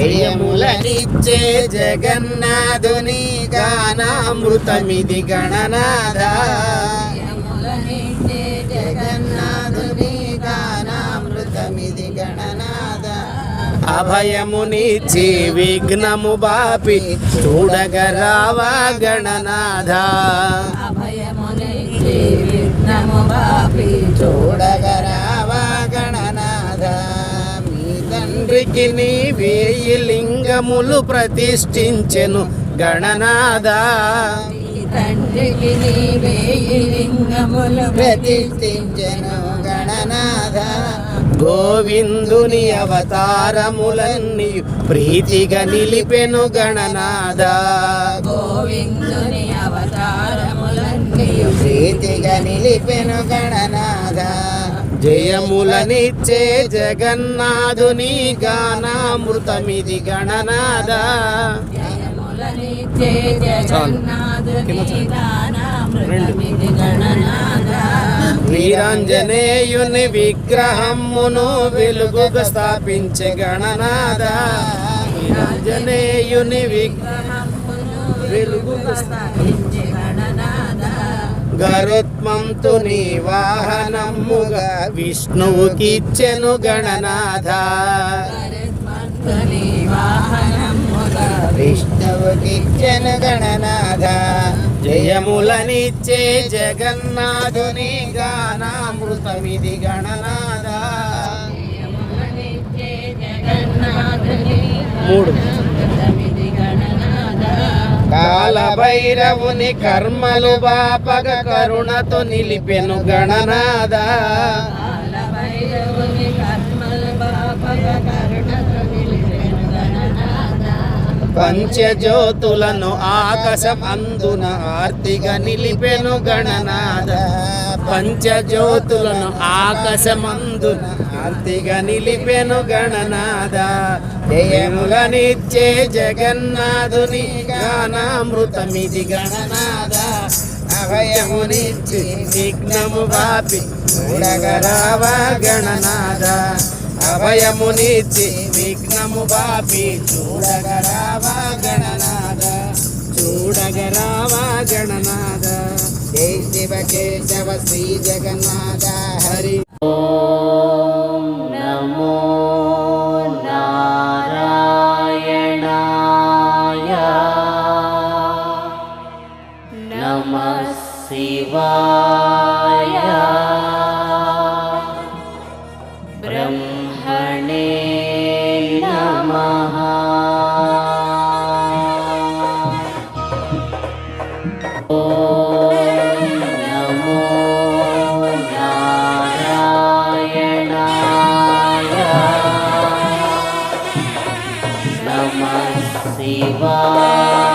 జయములనిచ్చే జగన్నాథుని గానామృతమిది గణనాథ. జగన్నాథుని గానామృతమిది గణనాథ. అభయమునిచ్చి విఘ్నము బాపి చూడగరావా గణనాథ. అభయమునిచ్చే విఘ్నము బాపి చూడగరావా తండ్రికి నీ వేయి లింగములు ప్రతిష్ఠించెను గణనాథ. ఈ తండ్రికి నీవే ఈ లింగములు ప్రతిష్ఠించెను గణనాథ. గోవిందుని అవతారములన్నీ ప్రీతిగా నిలిపెను గణనాథ. గోవిందుని అవతారములన్నీ ప్రీతిగా నిలిపెను గణనాథ జయములనిచ్చే జగన్నాథుని గానామృతమిది గణనాథ. వీరాంజనేయుని విగ్రహమును వెలుగుగా స్థాపించే గణనాథ. వీరాంజనేయుని విగ్రహమును వెలుగుగా స్థాపించే గణనాథ. గరుత్మంతుని వాహనముగా విష్ణువుకిచ్చెను గణనాథ. విష్ణువుకిచ్చెను గణనాథ. జయములనిచ్చే జగన్నాథుని గానామృతమిది గణనాథ. మూడు. భైరవుని కర్మలు బాపగ కరుణతో నిలిపెను గణనాథ. పంచజ్యోతులను ఆకాశం అందున ఆర్తిగా నిలిపెను గణనాథ. పంచజ్యోతులను ఆకాశమందున ఆర్తిగా నిలిపెను గణనాథ. జయములనిచ్చే జగన్నాథుని గానామృతమిది గణనాథ. అభయమునిచ్చి విఘ్నము వాపి చూడగరావా గణనాథ. అభయమునిచ్చి విఘ్నము బాపి చూడగరావా గణనాథ చూడగరావా గణనాథ జై శివ కేశవ శ్రీ జగన్నాథ హరి నమో నారాయణాయ నమ శివాయ Namah Shivaya.